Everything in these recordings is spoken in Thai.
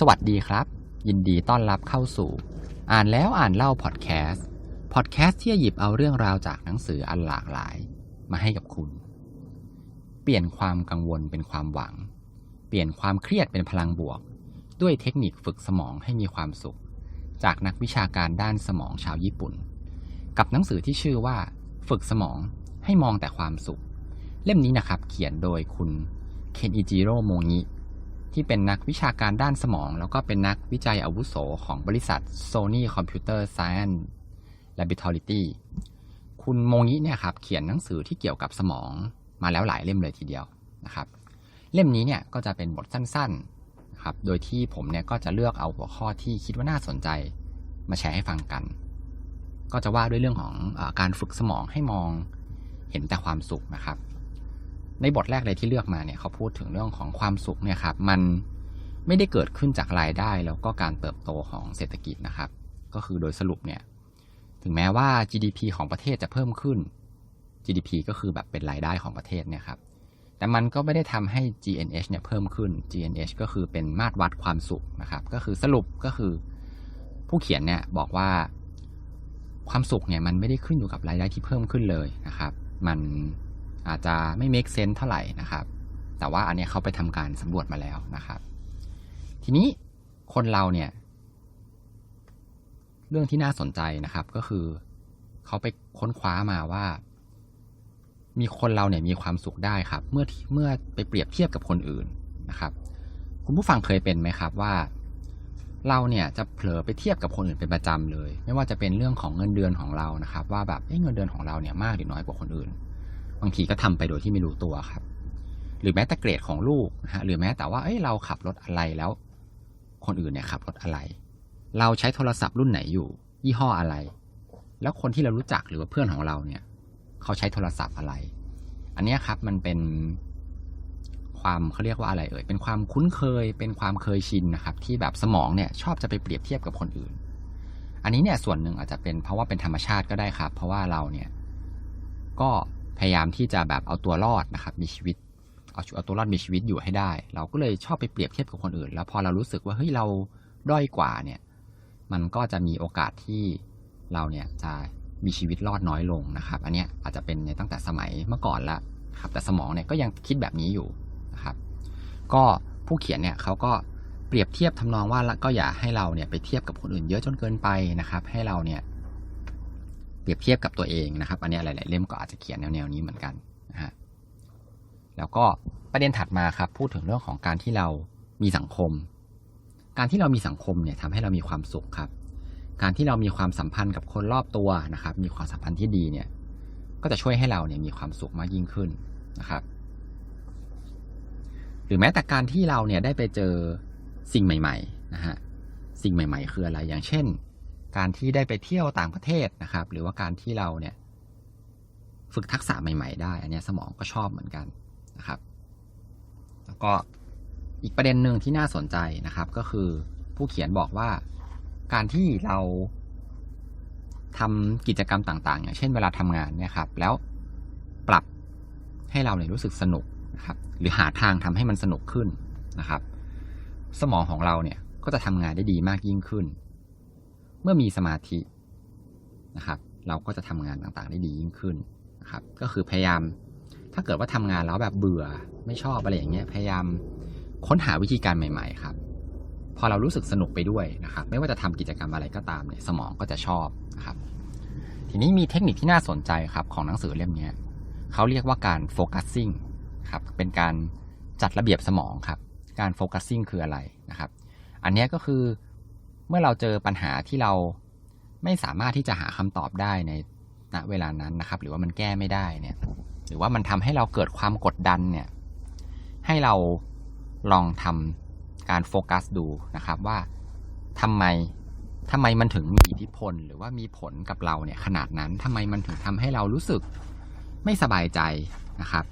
สวัสดีครับ ยินดีต้อนรับเข้าสู่ อ่านแล้วอ่านเล่าพอดแคสต์พอดแคสต์ที่จะหยิบเอาเรื่องราวจากหนังสืออันหลากหลาย มาให้กับคุณ เปลี่ยนความกังวลเป็นความหวัง เปลี่ยนความเครียดเป็นพลังบวก ด้วยเทคนิคฝึกสมองให้มีความสุข จากนักวิชาการด้านสมองชาวญี่ปุ่น กับหนังสือที่ชื่อว่า ฝึกสมองให้มองแต่ความสุข เล่มนี้นะครับ เขียนโดยคุณเคนอิจิโร่โมงิ ที่เป็นนักวิชาการด้านสมอง แล้วก็เป็นนักวิจัยอาวุโสของบริษัท Sony Computer Science Laboratory คุณโมงิเนี่ยครับเขียนหนังสือที่เกี่ยวกับสมองมาแล้วหลายเล่มเลยทีเดียวนะครับ เล่มนี้เนี่ยก็จะเป็นบทสั้นๆนะครับโดยที่ผมเนี่ยก็จะเลือกเอาหัวข้อที่คิดว่าน่าสนใจมาแชร์ให้ฟังกัน ก็จะว่าด้วยเรื่องของอการฝึกสมองให้มองเห็นแต่ความสุขนะครับ ในบทแรกเลยที่เลือกมาเนี่ยเขาพูดถึงเรื่องของความสุขเนี่ยครับมันไม่ได้เกิดขึ้นจากรายได้แล้วก็การเติบโตของเศรษฐกิจนะครับ ก็คือโดยสรุปเนี่ยถึงแม้ว่า GDP ของประเทศจะเพิ่มขึ้น GDP ก็คือแบบเป็นรายได้ของประเทศเนี่ยครับแต่มันก็ไม่ได้ทำให้ GNH เนี่ยเพิ่มขึ้น GNH ก็คือเป็นมาตรวัดความสุขนะครับ ก็คือสรุปก็คือผู้เขียนเนี่ยบอกว่าความสุขเนี่ยมันไม่ได้ขึ้นอยู่กับรายได้ที่เพิ่มขึ้นเลยนะครับ มัน อาจจะไม่ make sense เท่าไหร่นะครับ แต่ว่าอันนี้เขาไปทำการสำรวจมาแล้วนะครับ ทีนี้คนเราเนี่ย เรื่องที่น่าสนใจนะครับ ก็คือเขาไปค้นคว้ามาว่า มีคนเราเนี่ยมีความสุขได้ครับ เมื่อเมื่อไปเปรียบเทียบกับคนอื่นนะครับ คุณผู้ฟังเคยเป็นไหมครับว่าเราเนี่ยจะเผลอไปเทียบกับคนอื่นเป็นประจำเลย ไม่ว่าจะเป็นเรื่องของเงินเดือนของเรานะครับ ว่าแบบเเงินเดือนของเราเนี่ยมากหรือน้อยกว่าคนอื่น บางทีก็ทำไปโดยที่ไม่รู้ตัวครับ หรือแม้แต่เกรดของลูกนะฮะหรือแม้แต่ว่าเอ้ยเราขับรถอะไรแล้ว คนอื่นเนี่ยขับรถอะไร เราใช้โทรศัพท์รุ่นไหนอยู่ ยี่ห้ออะไร แล้วคนที่เรารู้จักหรือว่าเพื่อนของเราเนี่ย เขาใช้โทรศัพท์อะไร อันนี้ครับมันเป็นความเขาเรียกว่าอะไรเอ่ยเป็นความคุ้นเคยเป็นความเคยชินนะครับ ที่แบบสมองเนี่ยชอบจะไปเปรียบเทียบกับคนอื่น อันนี้เนี่ยส่วนหนึ่งอาจจะเป็นเพราะว่าเป็นธรรมชาติก็ได้ครับ เพราะว่าเราเนี่ยก็ พยายามที่จะแบบเอาตัวรอดนะครับ มีชีวิต เอาเอาตัวรอดมีชีวิตอยู่ให้ได้ เราก็เลยชอบไปเปรียบเทียบกับคนอื่น แล้วพอเรารู้สึกว่าเฮ้ยเราด้อยกว่าเนี่ย มันก็จะมีโอกาสที่เราเนี่ยจะมีชีวิตรอดน้อยลงนะครับ อันเนี้ยอาจจะเป็นในตั้งแต่สมัยเมื่อก่อนละครับ แต่สมองเนี่ยก็ยังคิดแบบนี้อยู่นะครับ ก็ผู้เขียนเนี่ยเขาก็เปรียบเทียบทำนองว่าก็อย่าให้เราเนี่ยไปเทียบกับคนอื่นเยอะจนเกินไปนะครับ ให้เราเนี่ย เปรียบเทียบกับตัวเองนะครับ อันนี้หลาย ๆ เล่มก็อาจจะเขียนแนวๆนี้เหมือนกันนะฮะแล้วก็ประเด็นถัดมาครับ พูดถึงเรื่องของการที่เรามีสังคม การที่เรามีสังคมเนี่ยทำให้เรามีความสุขครับ การที่เรามีความสัมพันธ์กับคนรอบตัวนะครับ มีความสัมพันธ์ที่ดีเนี่ย ก็จะช่วยให้เราเนี่ยมีความสุขมากยิ่งขึ้นนะครับ หรือแม้แต่การที่เราเนี่ยได้ไปเจอสิ่งใหม่ ๆ นะฮะ สิ่งใหม่ ๆ คืออะไร อย่างเช่น การที่ได้ไปเที่ยวต่างประเทศนะครับ หรือว่าการที่เราเนี่ยฝึกทักษะใหม่ ๆ ได้ อันนี้สมองก็ชอบเหมือนกันนะครับ แล้วก็อีกประเด็นหนึ่งที่น่าสนใจนะครับ ก็คือผู้เขียนบอกว่าการที่เราทำกิจกรรมต่าง ๆ อย่างเช่นเวลาทำงานเนี่ยครับ แล้วปรับให้เราเนี่ยรู้สึกสนุกนะครับ หรือหาทางทำให้มันสนุกขึ้นนะครับ สมองของเราเนี่ยก็จะทำงานได้ดีมากยิ่งขึ้น เมื่อมีสมาธินะครับ เราก็จะทำงานต่างๆได้ดียิ่งขึ้นนะครับ ก็คือพยายาม ถ้าเกิดว่าทำงานแล้วแบบเบื่อไม่ชอบอะไรอย่างเงี้ย พยายามค้นหาวิธีการใหม่ๆครับ พอเรารู้สึกสนุกไปด้วยนะครับ ไม่ว่าจะทำกิจกรรมอะไรก็ตามเนี่ยสมองก็จะชอบนะครับ ทีนี้มีเทคนิคที่น่าสนใจครับของหนังสือเล่มนี้เขาเรียกว่าการโฟกัสซิ่งครับ เป็นการจัดระเบียบสมองครับ การโฟกัสซิ่งคืออะไรนะครับ อันนี้ก็คือ เมื่อเราเจอปัญหาที่เราไม่สามารถที่จะหาคำตอบได้ในณเวลานั้นนะครับ หรือว่ามันแก้ไม่ได้เนี่ย หรือว่ามันทำให้เราเกิดความกดดันเนี่ย ให้เราลองทำการโฟกัสดูนะครับว่าทำไมทำไมมันถึงมีอิทธิพล หรือว่ามีผลกับเราเนี่ยขนาดนั้นทำไมมันถึงทำให้เรารู้สึกไม่สบายใจนะครับ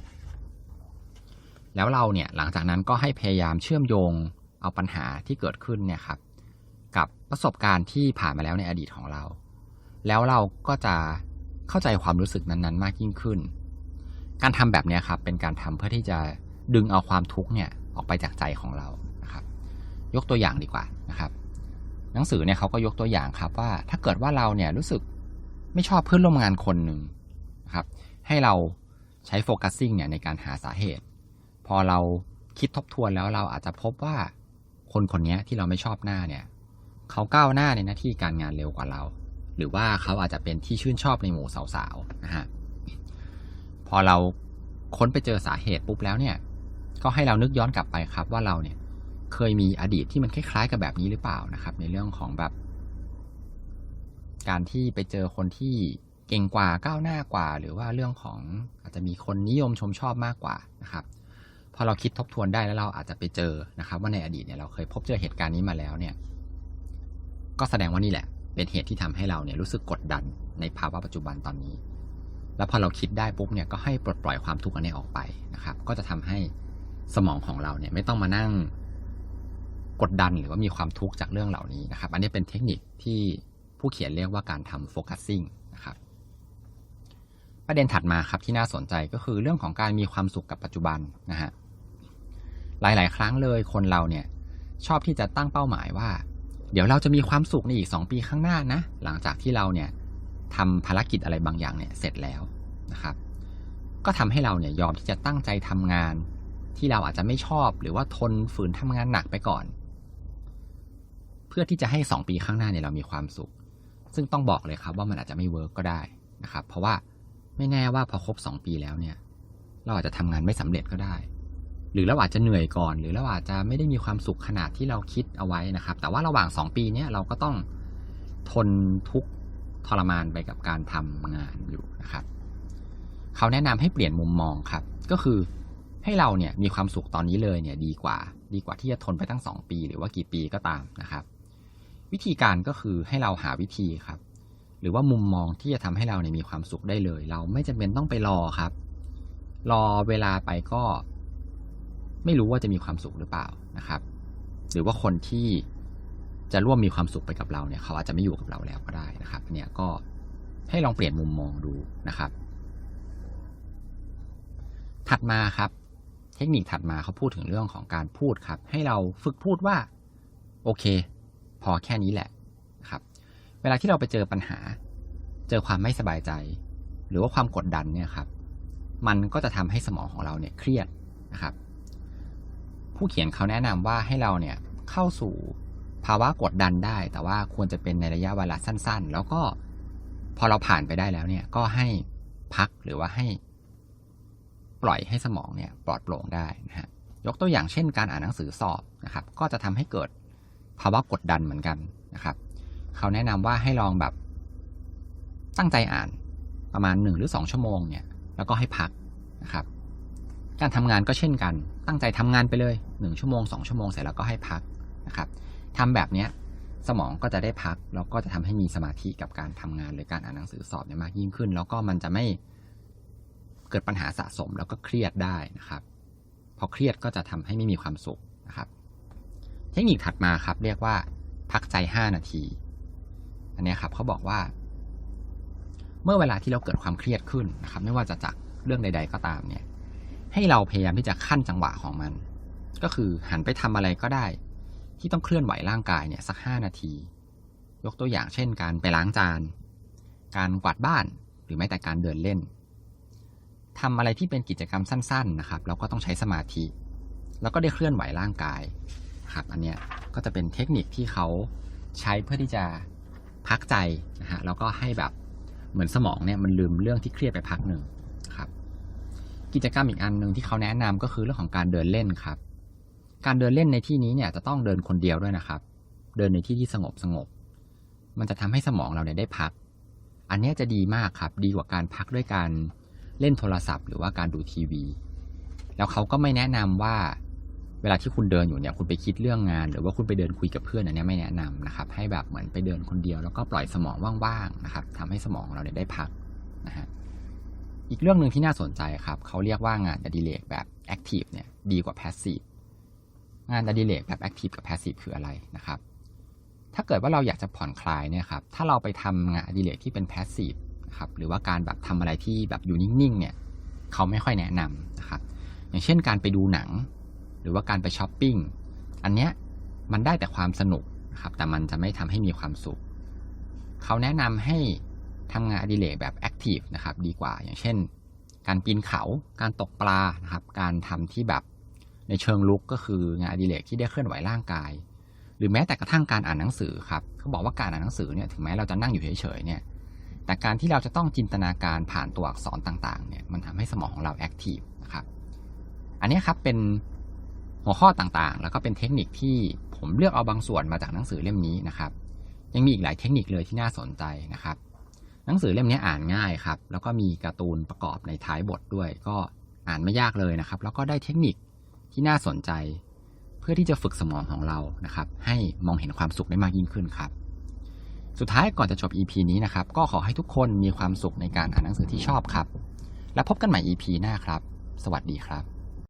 แล้วเราเนี่ยหลังจากนั้นก็ให้พยายามเชื่อมโยงเอาปัญหาที่เกิดขึ้นเนี่ยครับ ประสบการณ์ที่ผ่านมาแล้วในอดีตของเรา แล้วเราก็จะเข้าใจความรู้สึกนั้นๆ มากยิ่งขึ้น การทำแบบนี้ครับ เป็นการทำเพื่อที่จะดึงเอาความทุกข์เนี่ยออกไปจากใจของเรานะครับ ยกตัวอย่างดีกว่านะครับ หนังสือเนี่ยเขาก็ยกตัวอย่างครับว่า ถ้าเกิดว่าเราเนี่ยรู้สึกไม่ชอบเพื่อนร่วมงานคนหนึ่งนะครับ ให้เราใช้โฟกัสซิ่งเนี่ยในการหาสาเหตุ พอเราคิดทบทวนแล้วเราอาจจะพบว่าคนคนนี้ที่เราไม่ชอบหน้าเนี่ย เขาก้าวหน้าในหน้าที่การงานเร็วกว่าเรา หรือว่าเขาอาจจะเป็นที่ชื่นชอบในหมู่สาวๆนะฮะพอเราค้นไปเจอสาเหตุปุ๊บแล้วเนี่ย ก็ให้เรานึกย้อนกลับไปครับว่าเราเนี่ยเคยมีอดีตที่มันคล้ายๆกับแบบนี้หรือเปล่านะครับ ในเรื่องของแบบ การที่ไปเจอคนที่เก่งกว่าก้าวหน้ากว่า หรือว่าเรื่องของอาจจะมีคนนิยมชมชอบมากกว่านะครับพอเราคิดทบทวนได้แล้วเราอาจจะไปเจอนะครับ ว่าในอดีตเนี่ยเราเคยพบเจอเหตุการณ์นี้มาแล้วเนี่ย ก็แสดงว่านี่แหละ เป็นเหตุที่ทำให้เราเนี่ยรู้สึกกดดันในภาวะปัจจุบันตอนนี้ แล้วพอเราคิดได้ปุ๊บเนี่ยก็ให้ปลดปล่อยความทุกข์อันนี้ออกไปนะครับ ก็จะทำให้สมองของเราเนี่ยไม่ต้องมานั่งกดดันหรือว่ามีความทุกข์จากเรื่องเหล่านี้นะครับ อันนี้เป็นเทคนิคที่ผู้เขียนเรียกว่าการทำโฟกัสซิ่งนะครับ ประเด็นถัดมาครับที่น่าสนใจก็คือเรื่องของการมีความสุขกับปัจจุบันนะฮะหลาย ๆ ครั้งเลยคนเราเนี่ยชอบที่จะตั้งเป้าหมายว่า เดี๋ยวเราจะมีความสุขในอีก 2 ปีข้างหน้านะ หลังจากที่เราเนี่ยทำภารกิจอะไรบางอย่างเนี่ยเสร็จแล้วนะครับ ก็ทำให้เราเนี่ยยอมที่จะตั้งใจทำงาน ที่เราอาจจะไม่ชอบหรือว่าทนฝืนทำงานหนักไปก่อน เพื่อที่จะให้ 2 ปีข้างหน้าเนี่ยเรามีความสุข ซึ่งต้องบอกเลยครับว่ามันอาจจะไม่เวิร์กก็ได้นะครับ เพราะว่าไม่แน่ว่าพอครบ 2 ปีแล้วเนี่ย เราอาจจะทำงานไม่สำเร็จก็ได้ หรือเราอาจจะเหนื่อยก่อน หรือเราอาจจะไม่ได้มีความสุขขนาดที่เราคิดเอาไว้นะครับ แต่ว่าระหว่าง 2 ปีเนี้ยเราก็ต้องทนทุกทรมานไปกับการทำงานอยู่นะครับเขาแนะนำให้เปลี่ยนมุมมองครับ ก็คือให้เราเนี่ยมีความสุขตอนนี้เลยเนี่ยดีกว่า ดีกว่าที่จะทนไปตั้ง 2 ปี หรือว่ากี่ปีก็ตามนะครับ วิธีการก็คือให้เราหาวิธีครับ หรือว่ามุมมองที่จะทำให้เราเนี่ยมีความสุขได้เลย เราไม่จำเป็นต้องไปรอครับ รอเวลาไปก็ ไม่รู้ว่าจะมีความสุขหรือเปล่านะครับ หรือว่าคนที่จะร่วมมีความสุขไปกับเราเนี่ย เขาอาจจะไม่อยู่กับเราแล้วก็ได้นะครับ เนี่ยก็ให้ลองเปลี่ยนมุมมองดูนะครับ ถัดมาครับ เทคนิคถัดมาเขาพูดถึงเรื่องของการพูดครับ ให้เราฝึกพูดว่า โอเค พอแค่นี้แหละนะครับ เวลาที่เราไปเจอปัญหา เจอความไม่สบายใจ หรือว่าความกดดันเนี่ยครับ มันก็จะทำให้สมองของเราเนี่ยเครียดนะครับ ผู้เขียนเขาแนะนำว่าให้เราเนี่ยเข้าสู่ภาวะกดดันได้ แต่ว่าควรจะเป็นในระยะเวลาสั้น ๆ แล้วก็พอเราผ่านไปได้แล้วเนี่ยก็ให้พักหรือว่าให้ ปล่อยให้สมองเนี่ยปลอดโปร่งได้นะฮะยกตัวอย่างเช่นการอ่านหนังสือสอบนะครับ ก็จะทำให้เกิดภาวะกดดันเหมือนกันนะครับ เขาแนะนำว่าให้ลองแบบตั้งใจอ่านประมาณหนึ่งหรือสองชั่วโมงเนี่ยแล้วก็ให้พักนะครับ การทำงานก็เช่นกัน ตั้งใจทำงานไปเลยหนึ่งชั่วโมงสองชั่วโมงเสร็จแล้วก็ให้พักนะครับทำแบบนี้สมองก็จะได้พักแล้วก็จะทำให้มีสมาธิกับการทำงานหรือการอ่านหนังสือสอบเนี่ยมากยิ่งขึ้น แล้วก็มันจะไม่เกิดปัญหาสะสมแล้วก็เครียดได้นะครับพอเครียดก็จะทำให้ไม่มีความสุขนะครับ เทคนิคถัดมาครับ เรียกว่า พักใจ 5 นาที อันนี้ครับเขาบอกว่า เมื่อเวลาที่เราเกิดความเครียดขึ้นนะครับ ไม่ว่าจะจากเรื่องใด ๆ ก็ตามเนี่ย ให้เราพยายามที่จะขั้นจังหวะของมัน ก็คือหันไปทำอะไรก็ได้ ที่ต้องเคลื่อนไหวร่างกายเนี่ยสักห้านาที ยกตัวอย่างเช่น การไปล้างจาน การกวาดบ้าน หรือแม้แต่การเดินเล่นทำอะไรที่เป็นกิจกรรมสั้น ๆนะครับแล้วก็ต้องใช้สมาธิ แล้วก็ได้เคลื่อนไหวร่างกายครับอันเนี้ยก็จะเป็นเทคนิคที่เขาใช้เพื่อที่จะพักใจนะฮะแล้วก็ให้แบบเหมือนสมองเนี่ยมันลืมเรื่องที่เครียดไปพักหนึ่ง กิจกรรมอีกอันหนึ่งที่เขาแนะนำก็คือเรื่องของการเดินเล่นครับ การเดินเล่นในที่นี้เนี่ยจะต้องเดินคนเดียวด้วยนะครับ เดินในที่ที่สงบสงบ มันจะทำให้สมองเราเนี่ยได้พัก อันนี้จะดีมากครับ ดีกว่าการพักด้วยการเล่นโทรศัพท์ หรือว่าการดูทีวี แล้วเขาก็ไม่แนะนำว่า เวลาที่คุณเดินอยู่เนี่ยคุณไปคิดเรื่องงาน หรือว่าคุณไปเดินคุยกับเพื่อนอันนี้ไม่แนะนำนะครับ ให้แบบเหมือนไปเดินคนเดียวแล้วก็ปล่อยสมองว่างๆนะครับทำให้สมองเราเนี่ยได้พักนะฮะ อีกเรื่องหนึ่งที่น่าสนใจครับ เขาเรียกว่างานอดิเรกแบบแอคทีฟเนี่ยดีกว่าแพสซีฟงานอดิเรกแบบแอคทีฟกับแพสซีฟคืออะไรนะครับ ถ้าเกิดว่าเราอยากจะผ่อนคลายเนี่ยครับถ้าเราไปทำงานอดิเรกที่เป็นแพสซีฟนะครับหรือว่าการแบบทำอะไรที่แบบอยู่นิ่งๆเนี่ยเขาไม่ค่อยแนะนำนะครับ อย่างเช่นการไปดูหนัง หรือว่าการไปช้อปปิ้งอันเนี้ยมันได้แต่ความสนุกนะครับแต่มันจะไม่ทำให้มีความสุข เขาแนะนำให้ ทำงานอดิเรกแบบแอคทีฟนะครับดีกว่าอย่างเช่น การปีนเขาการตกปลานะครับการทำที่แบบในเชิงลุกก็คืองานอดิเรกที่ได้เคลื่อนไหวร่างกาย หรือแม้แต่กระทั่งการอ่านหนังสือครับเขาบอกว่าการอ่านหนังสือเนี่ยถึงแม้เราจะนั่งอยู่เฉยๆเนี่ยแต่การที่เราจะต้องจินตนาการผ่านตัวอักษรต่างๆเนี่ยมันทำให้สมองของเราแอคทีฟนะครับอันนี้ครับเป็นหัวข้อต่างๆ แล้วก็เป็นเทคนิคที่ผมเลือกเอาบางส่วนมาจากหนังสือเล่มนี้นะครับ ยังมีอีกหลายเทคนิคเลยที่น่าสนใจนะครับ หนังสือเล่มนี้อ่านง่ายครับ แล้วก็มีการ์ตูนประกอบในท้ายบทด้วย ก็อ่านไม่ยากเลยนะครับ แล้วก็ได้เทคนิคที่น่าสนใจ เพื่อที่จะฝึกสมองของเรานะครับ ให้มองเห็นความสุขได้มากยิ่งขึ้นครับ สุดท้ายก่อนจะจบ EP นี้นะครับ ก็ขอให้ทุกคนมีความสุขในการอ่านหนังสือที่ชอบครับ แล้วพบกันใหม่ EP หน้าครับ สวัสดีครับ